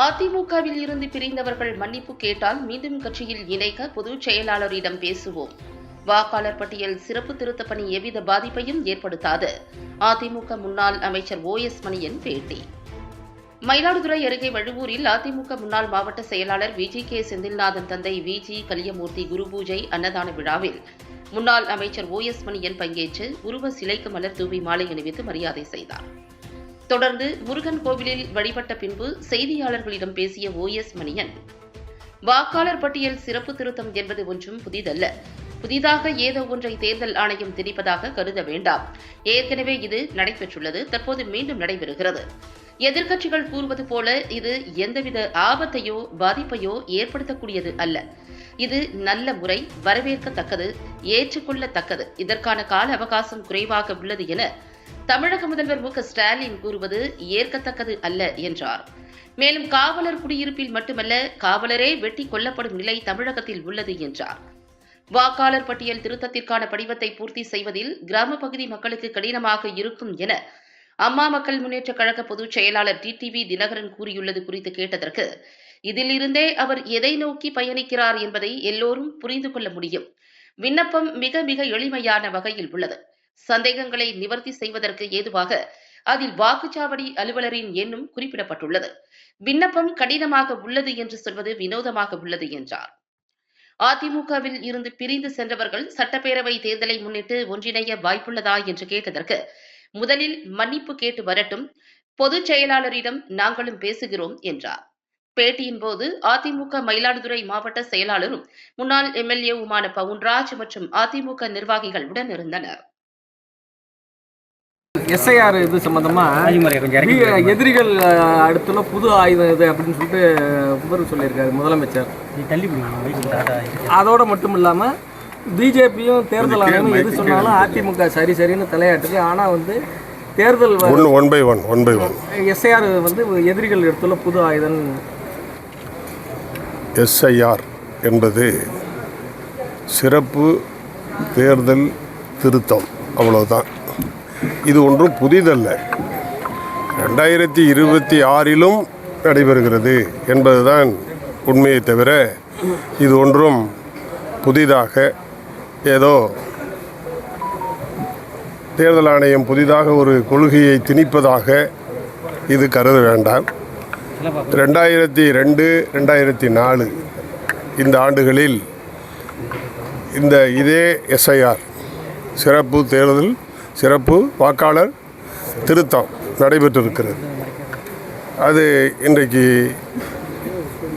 அதிமுகவில் இருந்து பிரிந்தவர்கள் மன்னிப்பு கேட்டால் மீண்டும் கட்சியில் இணைக்க பொதுச் செயலாளரிடம் பேசுவோம். வாக்காளர் பட்டியல் சிறப்பு திருத்த பணி எவ்வித பாதிப்பையும் ஏற்படுத்தாது. அதிமுக முன்னாள் அமைச்சர் ஓ எஸ் மணியன் பேட்டி. மயிலாடுதுறை அருகே வழுவூரில் அதிமுக முன்னாள் மாவட்ட செயலாளர் விஜி கே. செந்தில்நாதன் தந்தை விஜி கலியமூர்த்தி குருபூஜை அன்னதான விழாவில் முன்னாள் அமைச்சர் ஓ எஸ் மணியன் பங்கேற்று உருவ சிலைக்கு மலர் தூவி மாலை அணிவித்து மரியாதை செய்தார். தொடர்ந்து முருகன் கோவிலில் வழிபட்ட பின்பு செய்தியாளர்களிடம் பேசிய ஓ எஸ் மணியன் வாக்காளர் பட்டியல் சிறப்பு திருத்தம் என்பது ஒன்றும் புதிதல்ல. புதிதாக ஏதோ ஒன்றை தேர்தல் ஆணையம் திணிப்பதாக கருத வேண்டாம். ஏற்கனவே இது நடைபெற்றுள்ளது. தற்போது மீண்டும் நடைபெறுகிறது. எதிர்க்கட்சிகள் கூறுவது போல இது எந்தவித ஆபத்தையோ பாதிப்பையோ ஏற்படுத்தக்கூடியது அல்ல. இது நல்ல முறை வரவேற்கத்தக்கது ஏற்றுக்கொள்ளத்தக்கது. இதற்கான கால அவகாசம் குறைவாக உள்ளது என தமிழக முதல்வர் மு ஸ்டாலின் கூறுவது ஏற்கத்தக்கது அல்ல என்றார். மேலும் காவலர் குடியிருப்பில் மட்டுமல்ல காவலரே வெட்டி கொல்லப்படும் நிலை தமிழகத்தில் உள்ளது என்றார். வாக்காளர் பட்டியல் திருத்தத்திற்கான படிவத்தை பூர்த்தி செய்வதில் கிராம பகுதி மக்களுக்கு கடினமாக இருக்கும் என அம்மா மக்கள் முன்னேற்ற கழக பொதுச் செயலாளர் டிடிவி தினகரன் கூறியுள்ளது குறித்து கேட்டதற்கு இதிலிருந்தே அவர் எதை நோக்கி பயணிக்கிறார் என்பதை எல்லோரும் புரிந்து கொள்ள முடியும். விண்ணப்பம் மிக மிக எளிமையான வகையில் உள்ளது. சந்தேகங்களை நிவர்த்தி செய்வதற்கு ஏதுவாக அதில் வாக்குச்சாவடி அலுவலரின் எண்ணும் குறிப்பிடப்பட்டுள்ளது. விண்ணப்பம் கடினமாக உள்ளது என்று சொல்வது வினோதமாக உள்ளது என்றார். அதிமுகவில் இருந்து பிரிந்து சென்றவர்கள் சட்டப்பேரவை தேர்தலை முன்னிட்டு ஒன்றிணைய வாய்ப்புள்ளதா என்று கேட்டதற்கு முதலில் மன்னிப்பு கேட்டு வரட்டும் பொதுச் செயலாளரிடம் நாங்களும் பேசுகிறோம் என்றார். பேட்டியின் போது அதிமுக மயிலாடுதுறை மாவட்ட செயலாளரும் முன்னாள் எம்எல்ஏவுமான பவுன்ராஜ் மற்றும் அதிமுக நிர்வாகிகள் உடன் இருந்தனர். எஸ்ஐஆர் இது சம்பந்தமா வி- எதிரிகள் அடுத்துள்ள புது ஆயுதம் இது அப்படின்னு சொல்லிட்டு இவர் சொல்லியிருக்காரு முதலமைச்சர். அதோட மட்டும் இல்லாமல் பிஜேபியும் தேர்தல் ஆணையமும் எது சொன்னாலும் அதிமுக சரி சரின்னு தலையாட்டுது. ஆனால் வந்து தேர்தல் one one by one one by one. SIR வந்து எதிரிகள் எடுத்துள்ள புது ஆயுதம். எஸ்ஐஆர் என்பது சிறப்பு தேர்தல் திருத்தம். அவ்வளவுதான். இது ஒன்றும் புதிதல்ல. ரெண்டாயிரத்தி இருபத்தி ஆறிலும் நடைபெறுகிறது என்பதுதான் உண்மையை தவிர இது ஒன்றும் புதிதாக ஏதோ தேர்தல் ஆணையம் புதிதாக ஒரு கொள்கையை திணிப்பதாக இது கருத வேண்டாம். ரெண்டாயிரத்தி ரெண்டு ரெண்டாயிரத்தி நாலு இந்த ஆண்டுகளில் இந்த இதே எஸ்ஐஆர் சிறப்பு தேர்தல் சிறப்பு வாக்காளர் திருத்தம் நடைபெற்றிருக்கிறது. அது இன்றைக்கு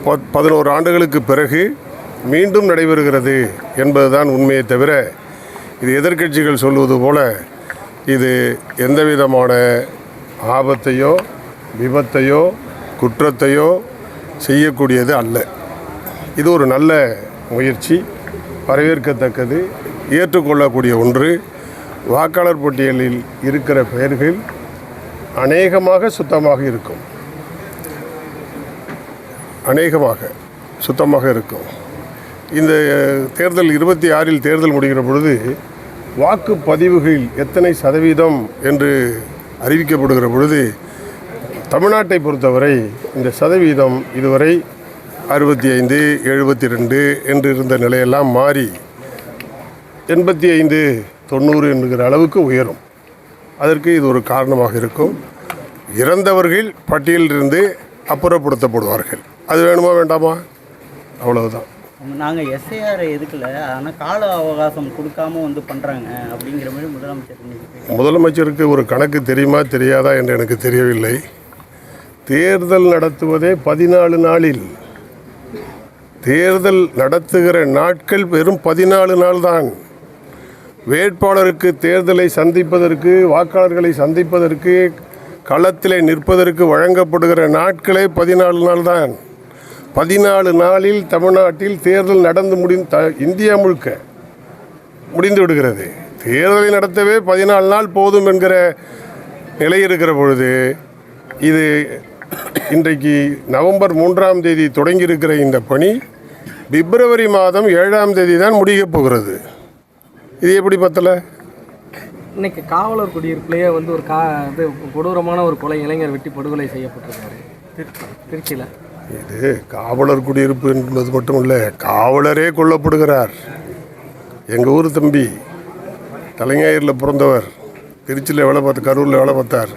பத்- பதினோரு ஆண்டுகளுக்கு பிறகு மீண்டும் நடைபெறுகிறது என்பதுதான் உண்மையை தவிர இது எதிர்க்கட்சிகள் சொல்வது போல இது எந்த விதமான ஆபத்தையோ விபத்தையோ குற்றத்தையோ செய்யக்கூடியது அல்ல. இது ஒரு நல்ல முயற்சி வரவேற்கத்தக்கது ஏற்றுக்கொள்ளக்கூடிய ஒன்று. வாக்காளர் பட்டியலில் இருக்கிற பெயர்கள் அநேகமாக சுத்தமாக இருக்கும். அநேகமாக சுத்தமாக இருக்கும். இந்த தேர்தல் இருபத்தி ஆறில் தேர்தல் முடிகிற பொழுது வாக்குப்பதிவுகள் எத்தனை சதவீதம் என்று அறிவிக்கப்படுகிற பொழுது தமிழ்நாட்டை பொறுத்தவரை இந்த சதவீதம் இதுவரை அறுபத்தி ஐந்து எழுபத்தி ரெண்டு என்று இருந்த நிலையெல்லாம் மாறி எண்பத்தி ஐந்து தொண்ணூறு என்கிற அளவுக்கு உயரும். அதற்கு இது ஒரு காரணமாக இருக்கும். இறந்தவர்கள் பட்டியலிலிருந்து அப்புறப்படுத்தப்படுவார்கள். அது வேணுமா வேண்டாமா? அவ்வளவுதான். நாங்கள் எஸ்ஐஆர் எதுக்கல ஆனால் கால அவகாசம் கொடுக்காம வந்து பண்ணுறாங்க அப்படிங்கிற மாதிரி முதலமைச்சர் முதலமைச்சருக்கு ஒரு கணக்கு தெரியுமா தெரியாதா என்று எனக்கு தெரியவில்லை. தேர்தல் நடத்துவதே பதினாலு நாளில். தேர்தல் நடத்துகிற நாட்கள் வெறும் பதினாலு நாள் தான் வேட்பாளருக்கு தேர்தலை சந்திப்பதற்கு வாக்காளர்களை சந்திப்பதற்கு களத்திலே நிற்பதற்கு வழங்கப்படுகிற நாட்களே பதினாலு நாள் தான் பதினாலு நாளில் தமிழ்நாட்டில் தேர்தல் நடந்து முடிந்த த- இந்தியா முழுக்க முடிந்து விடுகிறது. தேர்தலை நடத்தவே பதினாலு நாள் போதும் என்கிற நிலை இருக்கிற பொழுது இது இன்றைக்கு நவம்பர் மூன்றாம் தேதி தொடங்கியிருக்கிற இந்த பணி பிப்ரவரி மாதம் ஏழாம் தேதி தான் முடியப் போகிறது. இது எப்படி பத்தலை? இன்னைக்கு காவலர் குடியிருப்புலேயே வந்து ஒரு கா இது கொடூரமான ஒரு கொலை இளைஞர் வெட்டி படுகொலை செய்யப்பட்டிருக்காரு. திருச்சியில். இது காவலர் குடியிருப்பு என்பது மட்டும் இல்லை காவலரே கொல்லப்படுகிறார். எங்கள் ஊர் தம்பி தலைஞாயிறில் பிறந்தவர் திருச்சியில் வேலை பார்த்து கரூரில் வேலை பார்த்தார்.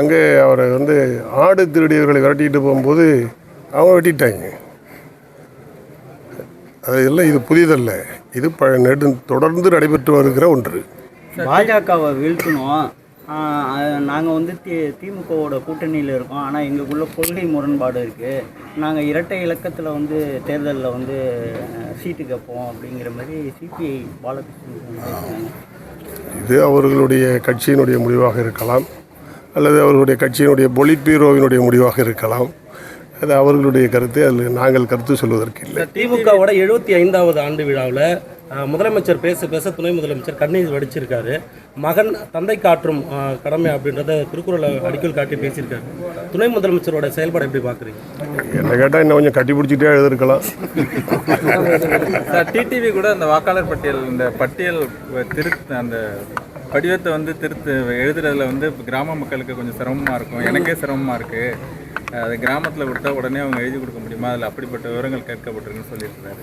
அங்கே அவரை வந்து ஆடு திருடியவர்களை விரட்டிட்டு போகும்போது அவங்க வெட்டிட்டாங்க. அதெல்லாம் இது புதியதல்ல இது ப நெடு தொடர்ந்து நடைபெற்று வருகிற ஒன்று. பாஜகவை வீழ்த்தணும்? நாங்கள் வந்து தி திமுகவோட கூட்டணியில் இருக்கோம். ஆனால் எங்களுக்குள்ள கொள்கை முரண்பாடு இருக்குது நாங்கள் இரட்டை இலக்கத்தில் வந்து தேர்தலில் வந்து சீட்டு கேட்போம் அப்படிங்கிற மாதிரி சிபிஐ பாலகிருஷ்ணன். இது அவர்களுடைய கட்சியினுடைய முடிவாக இருக்கலாம். அல்லது அவர்களுடைய கட்சியினுடைய பொலிட் பீரோவினுடைய முடிவாக இருக்கலாம். அது அவர்களுடைய கருத்து அதில் நாங்கள் கருத்து சொல்வதற்கு இல்லை. திமுகவோட எழுபத்தி ஐந்தாவது ஆண்டு விழாவில் முதலமைச்சர் பேச பேச துணை முதலமைச்சர் கண்ணீர் வடிச்சிருக்காரு. மகன் தந்தை காற்றும் கடமை அப்படின்றத திருக்குறளை அடிக்கல் காட்டி பேசியிருக்காரு. துணை முதலமைச்சரோட செயல்பாடு எப்படி பார்க்குறீங்க என்ன கேட்டால் இன்னும் கொஞ்சம் கட்டி பிடிச்சிட்டே எழுதிருக்கலாம். டிடிவி கூட அந்த வாக்காளர் பட்டியல் இந்த பட்டியல் திருத்த அந்த படிவத்தை வந்து திருத்து எழுதுறதுல வந்து கிராம மக்களுக்கு கொஞ்சம் சிரமமாக இருக்கும். எனக்கே சிரமமாக இருக்குது அது கிராமத்தில் கொடுத்தா உடனே அவங்க எழுதி கொடுக்க முடியுமா? அதில் அப்படிப்பட்ட விவரங்கள் கேட்கப்பட்டிருக்குன்னு சொல்லியிருக்கிறாரு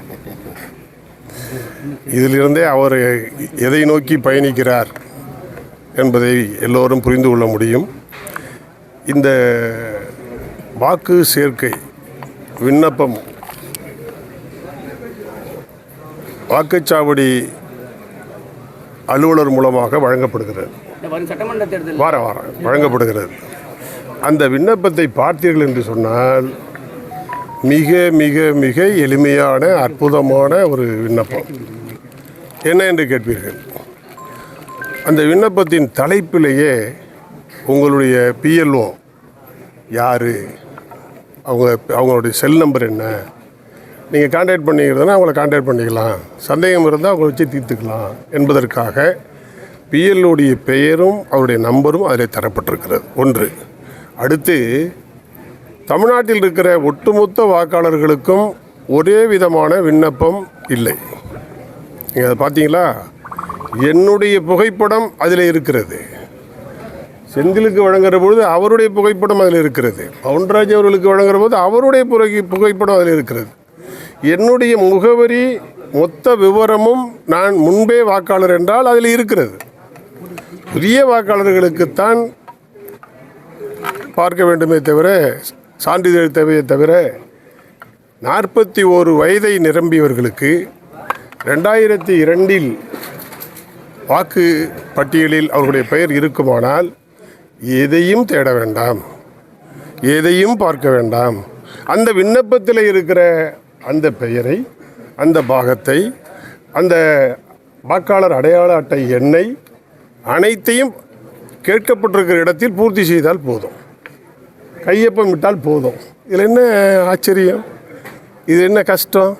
இதிலிருந்தே அவர் எதை நோக்கி பயணிக்கிறார் என்பதை எல்லோரும் புரிந்து கொள்ள முடியும். இந்த வாக்கு சேர்க்கை விண்ணப்பம் வாக்குச்சாவடி அலுவலர் மூலமாக வழங்கப்படுகிறது. வார வாரம் வழங்கப்படுகிறது. அந்த விண்ணப்பத்தை பார்த்தீர்கள் என்று சொன்னால் மிக மிக மிக எளிமையான அற்புதமான ஒரு விண்ணப்பம். என்ன என்று கேட்பீர்கள்? அந்த விண்ணப்பத்தின் தலைப்பிலேயே உங்களுடைய பிஎல்ஓ யார்? அவங்க அவங்களுடைய செல் நம்பர் என்ன? நீங்கள் காண்டாக்ட் பண்ணிக்கிறதுனா அவங்கள காண்டாக்ட் பண்ணிக்கலாம். சந்தேகம் இருந்தால் அவங்கள வச்சு தீர்த்துக்கலாம் என்பதற்காக பிஎல்ஓடைய பெயரும் அவருடைய நம்பரும் அதில் தரப்பட்டிருக்கிறது. ஒன்று. அடுத்து தமிழ்நாட்டில் இருக்கிற ஒட்டுமொத்த வாக்காளர்களுக்கும் ஒரே விதமான விண்ணப்பம் இல்லை. நீங்கள் அதை பார்த்தீங்களா? என்னுடைய புகைப்படம் அதில் இருக்கிறது. செந்திலுக்கு வழங்குற பொழுது அவருடைய புகைப்படம் அதில் இருக்கிறது. பவுன்ராஜ் அவர்களுக்கு வழங்குற போது அவருடைய புகை புகைப்படம் அதில் இருக்கிறது. என்னுடைய முகவரி மொத்த விவரமும் நான் முன்பே வாக்காளர் என்றால் அதில் இருக்கிறது. புதிய வாக்காளர்களுக்குத்தான் பார்க்க வேண்டுமே தவிர சான்றிதழ் தேவையே தவிர நாற்பத்தி ஓரு வயதை நிரம்பியவர்களுக்கு ரெண்டாயிரத்தி இரண்டில் வாக்கு பட்டியலில் அவர்களுடைய பெயர் இருக்குமானால் எதையும் தேட வேண்டாம். எதையும் பார்க்க வேண்டாம். அந்த விண்ணப்பத்தில் இருக்கிற அந்த பெயரை அந்த பாகத்தை அந்த வாக்காளர் அடையாள அட்டை எண்ணை அனைத்தையும் கேட்கப்பட்டிருக்கிற இடத்தில் பூர்த்தி செய்தால் போதும். கையொப்பம் விட்டால் போதும். இதில் என்ன ஆச்சரியம்? இது என்ன கஷ்டம்?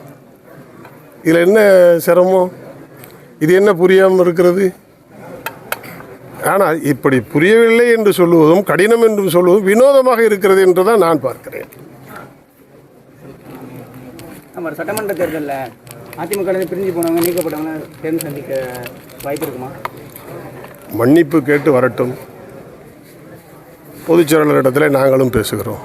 இதில் என்ன சிரமம்? இது என்ன புரியாமல் இருக்கிறது? ஆனால் இப்படி புரியவில்லை என்று சொல்லுவதும் கடினம் என்று சொல்லுவதும் வினோதமாக இருக்கிறது என்று தான் நான் பார்க்கிறேன். நம்ம சட்டமன்ற தேர்தலில் அதிமுக பிரிஞ்சு போனவங்க நீக்கப்பட்டவங்க தேர்ந்து சந்திக்க வாய்ப்பு இருக்குமா? மன்னிப்பு கேட்டு வரட்டும். பொதுச் செயலாளரிடத்தில் நாங்களும் பேசுகிறோம்.